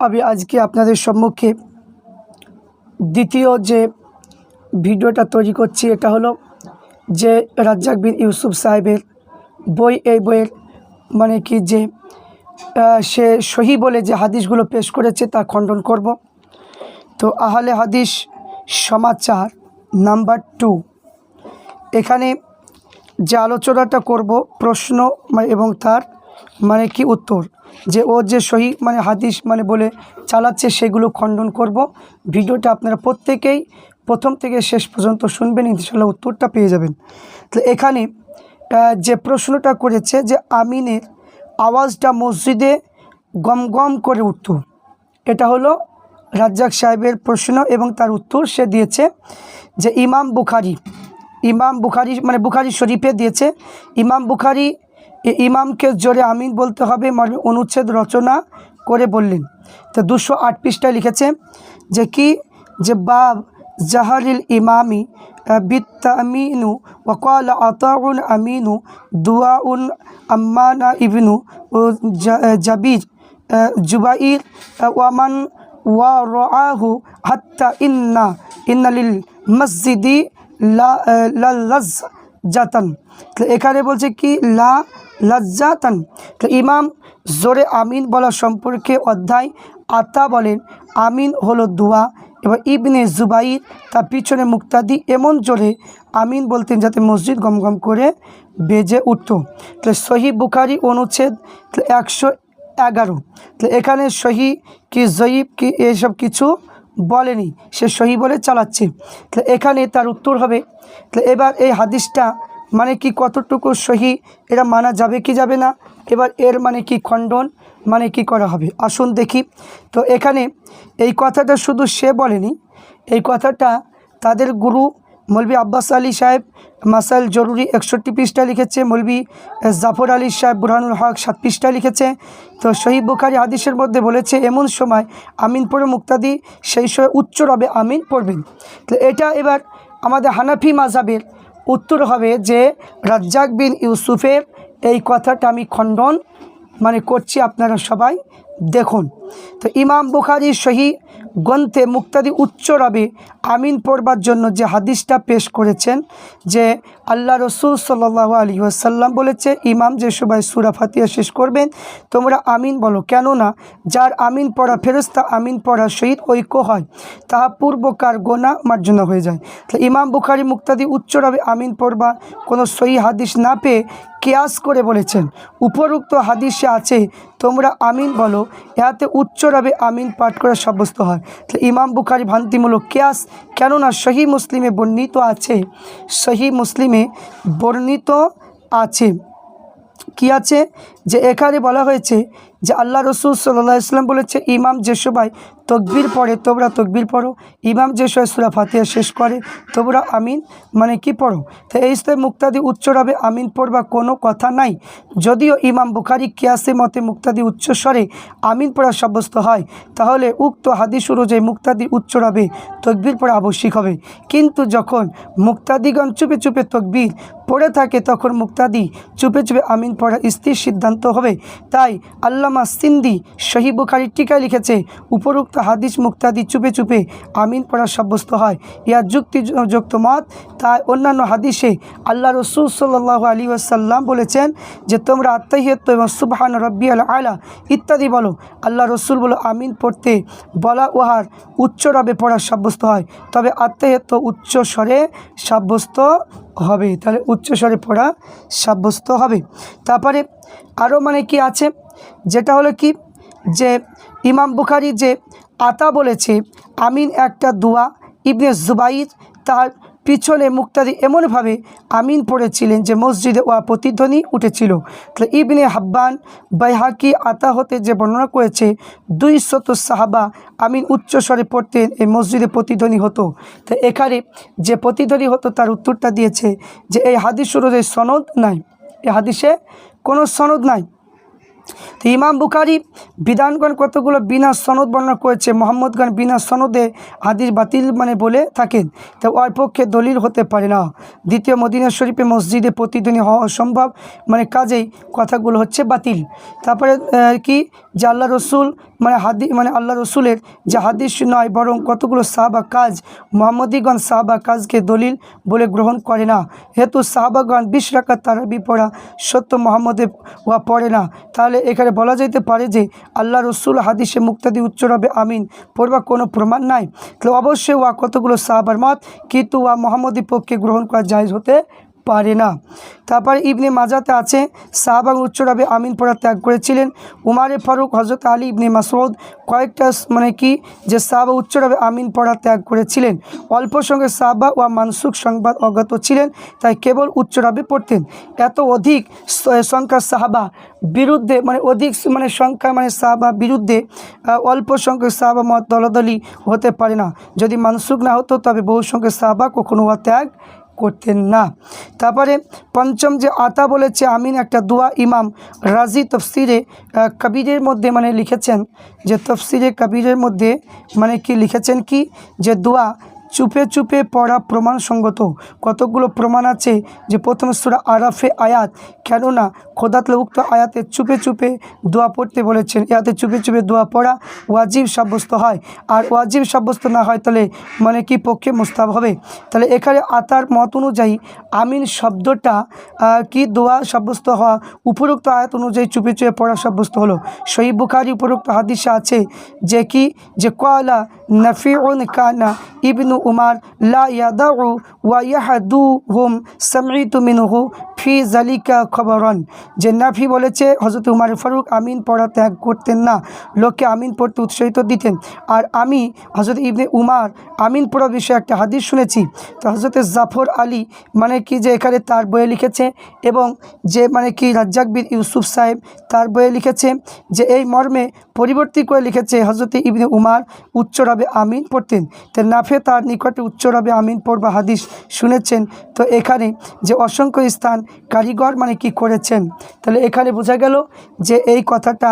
আমি আজকে আপনাদের সম্মুখে দ্বিতীয় যে ভিডিওটা তৈরি করছি, এটা হলো যে রাজ্জাক বিন ইউসুফ সাহেবের বই। এই বইয়ের মানে কি যে সে সহি বলে যে হাদিসগুলো পেশ করেছে তা খণ্ডন করব। তো আহলে হাদিস সমাচার নাম্বার টু। এখানে যে আলোচনাটা করব, প্রশ্ন মানে এবং তার মানে কি উত্তর। যে ও যে সহি মানে হাদিস মানে বলে চালাচ্ছে সেগুলো খণ্ডন করব। ভিডিওটা আপনারা প্রত্যেকেই প্রথম থেকে শেষ পর্যন্ত শুনবেন ইনশাল্লাহ উত্তরটা পেয়ে যাবেন। তো এখানে যে প্রশ্নটা করেছে যে আমিনের আওয়াজটা মসজিদে গম গম করে উঠত। এটা হলো রাজ্জাক সাহেবের প্রশ্ন এবং তার উত্তর সে দিয়েছে যে ইমাম বুখারি ইমাম বুখারি মানে বুখারি শরীফে দিয়েছে, ইমাম বুখারি ইমামকে জোরে আমিন বলতে হবে মানে অনুচ্ছেদ রচনা করে বললেন। তো দুশো আট পৃষ্ঠায় লিখেছে যে কি? যে বাব জাহারিল ইমামি বিত্তামিনু ওকাল আতাউন আমিনু দুয়াউন আম্মানা ইবনু জাবির জুবাইর ওয়ামান ওয়া রাহু হাত্তা ইন্না, ইন্নালিল মসজিদি লা লাজ জাতান তো এখানে বলছে কি? লা লজ্জাতান। তো ইমাম জোরে আমিন বলা সম্পর্কে অধ্যায় আতা বলেন, আমিন হলো দোয়া এবার ইবনে জুবাইর তার পিছনে মুক্তাদি এমন জোরে আমিন বলতেন যাতে মসজিদ গম গম করে বেজে উঠত। তো সহি বুখারি অনুচ্ছেদ একশো এগারো। তো এখানে সহি কি জয়ীব কি এসব কিছু বলেনি, সে সহি বলে চালাচ্ছে। তো এখানে তার উত্তর হবে। তো এবার এই হাদিসটা মানে কি কতটুকু সহি, এটা মানা যাবে কি যাবে না? এবার এর মানে কি খণ্ডন মানে কি করা হবে? আসুন দেখি। তো এখানে এই কথাটা শুধু সে বলেনি, এই কথাটা তাদের গুরু মৌলবী আব্বাস আলী সাহেব মাসাইল জরুরি একষট্টি পৃষ্ঠা লিখেছে মৌলবী জাফর আলী সাহেব বুরহানুল হক সাত পৃষ্ঠা লিখেছে। তো শহীদ বুখারি হাদিসের মধ্যে বলেছে, এমন সময় আমিন পড়ে মুক্তাদি সেই সময় উচ্চ রবে আমিন পড়বেন। তো এটা এবার আমাদের হানাফি মাজাবের উত্তর হবে যে রাজ্জাক বিন ইউসুফের এই কথাটা আমি খণ্ডন মানে করছি আপনারা সবাই দেখুন। তো ইমাম বুখারি সহি গ্রন্থে মুক্তাদি উচ্চ রবে আমিন পড়বার জন্য যে হাদিসটা পেশ করেছেন যে আল্লাহ রসুল সাল্লাহ আলী আসাল্লাম বলেছে, ইমাম যে সবাই সুরা ফাতিয়া শেষ করবেন, তোমরা আমিন বলো। কেননা যার আমিন পড়া ফেরস্তা আমিন পড়া সহিত ঐক্য হয়, তাহা পূর্বকার গোনা মার্জনা হয়ে যায়। তো ইমাম বুখারি মুক্তাদি উচ্চ রবে আমিন পড়বা কোনো সহি হাদিস না পেয়ে কেয়াস করে বলেছেন, উপরোক্ত হাদিসে আছে, তোমরা আমিন বলো। ইহাতে উচ্চ রবে আমিন পাঠ করে সাব্যস্ত হয়। তাহলে ইমাম বুখারি ভ্রান্তিমূলক কেয়াস, কেননা সহি মুসলিমে বর্ণিত আছে সহি মুসলিমে বর্ণিত আছে। কি আছে? যে এখানে বলা হয়েছে যে আল্লাহ রসুল সাল্লাহ ইসলাম বলেছে, ইমাম যে সবাই তকবির পড়ে, তোমরা তকবির পড়ো। ইমাম যে সবাই সুরা ফাতিয়া শেষ করে, তোমরা আমিন মানে কি পড়ো? তো এই স্তরে মুক্তাদি উচ্চ রবে আমিন পড়বা কোনো কথা নাই। যদিও ইমাম বুখারি কিয়াসে মতে মুক্তাদি উচ্চ স্বরে আমিন পড়া সাব্যস্ত হয়, তাহলে উক্ত হাদিস অনুযায়ী মুক্তাদি উচ্চ রবে তকবির পড়া আবশ্যিক হবে। কিন্তু যখন মুক্তাদিগণ চুপে চুপে তকবির পড়ে থাকে, তখন মুক্তাদি চুপে চুপে আমিন পড়া স্থির সিদ্ধান্ত হবে। তাই আল্লামা সিন্দি শহীদ বুখারির টিকায় লিখেছে, উপরোক্ত হাদিস মুক্তাদি চুপে চুপে আমিন পড়া সাব্যস্ত হয়। ইয়া যুক্তিযুক্ত মত। তাই অন্যান্য হাদিসে আল্লাহ রসুল সাল্লাহ আলী আসাল্লাম বলেছেন যে, তোমরা আত্মাহিয়ত এবং সুবহান রব্বি আল আলা ইত্যাদি বলো। আল্লাহ রসুল বলো আমিন পড়তে বলা উহার উচ্চ রবে পড়া সাব্যস্ত হয়। তবে আত্মাহিয়ত উচ্চ স্বরে সাব্যস্ত হবে। তাহলে উচ্চ স্বরে পড়া সাব্যস্ত হবে। তারপরে আরও মানে কি আছে? যেটা হলো কি? যে ইমাম বুখারি যে আতা বলেছে, আমিন একটা দোয়া। ইবনে জুবাইর তার পিছনে মুক্তাদি এমনভাবে আমিন পড়েছিলেন যে মসজিদে ওয়া প্রতিধ্বনি উঠেছিল। তাহলে ইবনে হাব্বান বাইহাকি আতা হতে যে বর্ণনা করেছে দুই শত সাহাবা আমিন উচ্চ স্বরে পড়তেন, এই মসজিদে প্রতিধ্বনি হতো। তো এখানে যে প্রতিধ্বনি হতো তার উত্তরটা দিয়েছে যে এই হাদিস অনুযায়ী সনদ নাই। এই হাদিসে কোনো সনদ নাই। তো ইমাম বুখারি বিধানগণ কতগুলো বিনা সনদ বর্ণনা করেছে, মোহাম্মদগণ বিনা সনদে হাদিস বাতিল মানে বলে থাকেন। তো ওর পক্ষে দলিল হতে পারে না। দ্বিতীয় মদিনা শরীফে মসজিদে প্রতিদিনই হওয়া অসম্ভব মানে কাজেই কথাগুলো হচ্ছে বাতিল। তারপরে কি? যে আল্লাহ রসুল মানে হাদি মানে আল্লাহ রসুলের যে হাদিস নয়, বরং কতগুলো সাহাবা কাজ, মোহাম্মদীগণ সাহাবা কাজকে দলিল বলে গ্রহণ করে না। হেতু সাহাবাগণ বিশ রাকাত তারাবি পড়া সত্য মোহাম্মদে পড়ে না, তাহলে এখানে বলা যেতে পারে যে আল্লাহ রসুল হাদিসে মুক্তাদি উচ্চ হবে আমিন। পড়বা কোনো প্রমাণ নাই। তো অবশ্যই ওয়া কতগুলো সাহাবার মত, কিন্তু ওয়া মোহাম্মদী পক্ষে গ্রহণ করা জায়জ হতে পারে না। তারপরে ইবনে মাজাতে আছে সাহাবাগ উচ্চরাবে আমিন পড়া ত্যাগ করেছিলেন। উমারে ফারুক হজরত আলী ইবনে মাসউদ কয়েকটা মানে কি, যে সাহাবা উচ্চরাবে আমিন পড়া ত্যাগ করেছিলেন। অল্প সঙ্গে সাহাবা ও মানসুক সংবাদ অজ্ঞাত ছিলেন, তাই কেবল উচ্চরাবে পড়তেন। এত অধিক সংখ্যা সাহাবা বিরুদ্ধে মানে অধিক মানে সংখ্যা মানে সাহাবা বিরুদ্ধে অল্প সংখ্যক সাহাবা মত দলাদলি হতে পারে না। যদি মানসুক না হতো, তবে বহু সংখ্যক সাহাবা কখনো ত্যাগ করতেন না। তারপরে পঞ্চম যে আতা বলেছে আমিন, একটা দোয়া ইমাম রাজি তফসিরে কবিরের মধ্যে মানে লিখেছেন। যে তফসিরে কবিরের মধ্যে মানে কি লিখেছেন কি? যে দোয়া চুপে চুপে পড়া প্রমাণসঙ্গত। কতগুলো প্রমাণ আছে যে প্রথম সুরা আরাফে আয়াত, কেননা খোদাতলে উক্ত আয়াতে চুপে চুপে দোয়া পড়তে বলেছেন। ইয়াতে চুপে চুপে দোয়া পড়া ওয়াজিব সাব্যস্ত হয়। আর ওয়াজিব সাব্যস্ত না হয় তাহলে মানে কি পক্ষে মুস্তাব হবে? তাহলে এখানে আতার মত অনুযায়ী আমিন শব্দটা কি দোয়া সাব্যস্ত হওয়া, উপরোক্ত আয়াত অনুযায়ী চুপে চুপে পড়া সাব্যস্ত হলো। সহি বুখারি উপরোক্ত হাদিসে আছে যে কি? যে কয়লা নফিউন কানা ইবনু عمر لا يدعو ويحدوهم سمعت منه ফি জালিকা খবরন। যে নাফি বলেছে হজরত উমার ফারুক আমিন পড়া ত্যাগ করতেন না। লোককে আমিন পড়তে উৎসাহিত দিতেন। আর আমি হজরত ইবনে উমার, আমিন পড়া বিষয়ে একটা হাদিস শুনেছি। তো হজরত জাফর আলী মানে কি যে এখানে তার বইয়ে লিখেছে এবং যে মানে কি রাজ্জাক বীর ইউসুফ সাহেব তার বইয়ে লিখেছে যে এই মর্মে পরিবর্তী করে লিখেছে হজরত ইবনে উমার উচ্চ রবে আমিন পড়তেন। তো নাফে তার নিকটে উচ্চ রবে আমিন পড়বা হাদিস শুনেছেন। তো এখানে যে অসংখ্য স্থান কারিগর মানে কি করেছেন? তাহলে এখানে বোঝা গেল যে এই কথাটা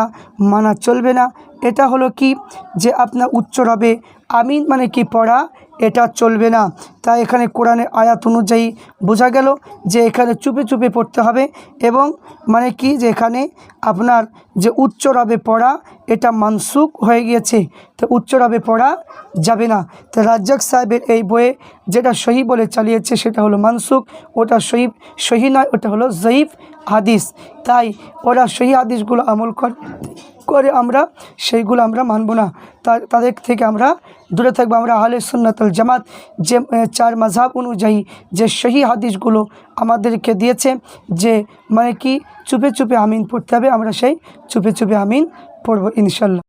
মানা চলবে না। এটা হলো কি? যে আপনার উচ্চর হবে আমিন মানে কি পড়া? এটা চলবে না। তাই এখানে কোরআনের আয়াত অনুযায়ী বোঝা গেল যে এখানে চুপে চুপে পড়তে হবে এবং মানে কি? যে এখানে আপনার যে উচ্চ রবে পড়া, এটা মানসুক হয়ে গিয়েছে। তো উচ্চ রবে পড়া যাবে না। তো রাজ্জাক সাহেবের এই বইয়ে যেটা সহি বলে চালিয়েছে, সেটা হলো মানসুক ওটা সহি সহি নয়, ওটা হলো জয়ীফ হাদিস। তাই ওরা সহি হাদিসগুলো আমল করে আমরা, সেইগুলো আমরা মানব না। তাদের থেকে আমরা দূরে থাকব। আমরা আহলে সুন্নাতুল জামাত, যে চার মাঝাব অনুযায়ী যে সহি হাদিসগুলো আমাদেরকে দিয়েছে, যে মানে কি চুপে চুপে আমিন পড়তে হবে, আমরা সেই চুপে চুপে আমিন পড়ব ইনশাল্লাহ।